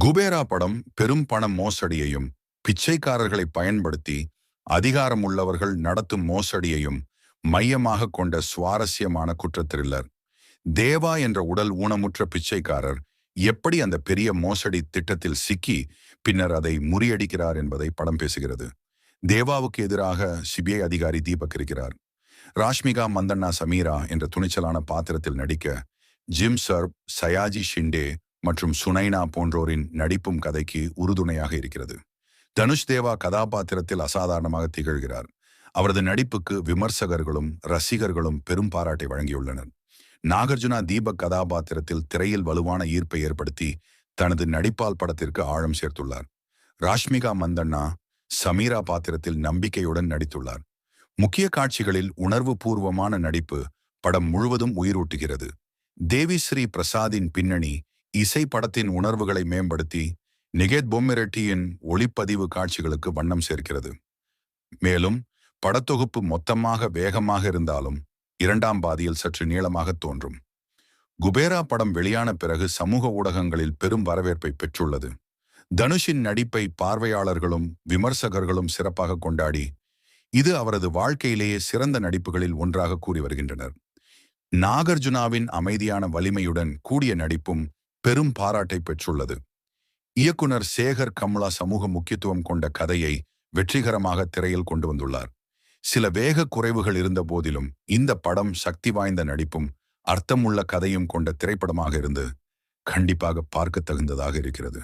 குபேரா படம் பெரும் பண மோசடியையும் பிச்சைக்காரர்களை பயன்படுத்தி அதிகாரம் உள்ளவர்கள் நடத்தும் மோசடியையும் மையமாக கொண்ட சுவாரஸ்யமான குற்ற த்ரில்லர் தேவா என்ற உடல் ஊனமுற்ற பிச்சைக்காரர் எப்படி அந்த பெரிய மோசடி திட்டத்தில் சிக்கி பின்னர் அதை முறியடிக்கிறார் என்பதை படம் பேசுகிறது. தேவாவுக்கு எதிராக சிபிஐ அதிகாரி தீபக் இருக்கிறார். ராஷ்மிகா மந்தண்ணா சமீரா என்ற துணிச்சலான பாத்திரத்தில் நடிக்க ஜிம் சர்ப் சயாஜி ஷிண்டே மற்றும் சுனைனா போன்றோரின் நடிப்பும் கதைக்கு உறுதுணையாக இருக்கிறது. தனுஷ் தேவா கதாபாத்திரத்தில் அசாதாரணமாக திகழ்கிறார். அவரது நடிப்புக்கு விமர்சகர்களும் ரசிகர்களும் பெரும் பாராட்டை வழங்கியுள்ளனர். நாகார்ஜுனா தீபக் கதாபாத்திரத்தில் திரையில் வலுவான ஈர்ப்பை ஏற்படுத்தி தனது நடிப்பால் படத்திற்கு ஆழம் சேர்த்துள்ளார். ராஷ்மிகா மந்தண்ணா சமீரா பாத்திரத்தில் நம்பிக்கையுடன் நடித்துள்ளார். முக்கிய காட்சிகளில் உணர்வு பூர்வமான நடிப்பு படம் முழுவதும் உயிரூட்டுகிறது. தேவி ஸ்ரீ பிரசாதின் பின்னணி இசை படத்தின் உணர்வுகளை மேம்படுத்தி நிகேத் பொம்மிரெட்டியின் ஒளிப்பதிவு காட்சிகளுக்கு வண்ணம் சேர்க்கிறது. மேலும் படத்தொகுப்பு மொத்தமாக வேகமாக இருந்தாலும் இரண்டாம் பாதியில் சற்று நீளமாக தோன்றும். குபேரா படம் வெளியான பிறகு சமூக ஊடகங்களில் பெரும் வரவேற்பை பெற்றுள்ளது. தனுஷின் நடிப்பை பார்வையாளர்களும் விமர்சகர்களும் சிறப்பாக கொண்டாடி இது அவரது வாழ்க்கையிலேயே சிறந்த நடிப்புகளில் ஒன்றாக கூறி வருகின்றனர். நாகார்ஜுனாவின் அமைதியான வலிமையுடன் கூடிய நடிப்பும் பெரும் பாராட்டை பெற்றுள்ளது. இயக்குனர் சேகர் கம்லா சமூக முக்கியத்துவம் கொண்ட கதையை வெற்றிகரமாக திரையில் கொண்டு வந்துள்ளார். சில வேக குறைவுகள் இருந்த போதிலும் இந்த படம் சக்தி வாய்ந்த நடிப்பும் அர்த்தமுள்ள கதையும் கொண்ட திரைப்படமாக இருந்து கண்டிப்பாக பார்க்க தகுந்ததாக இருக்கிறது.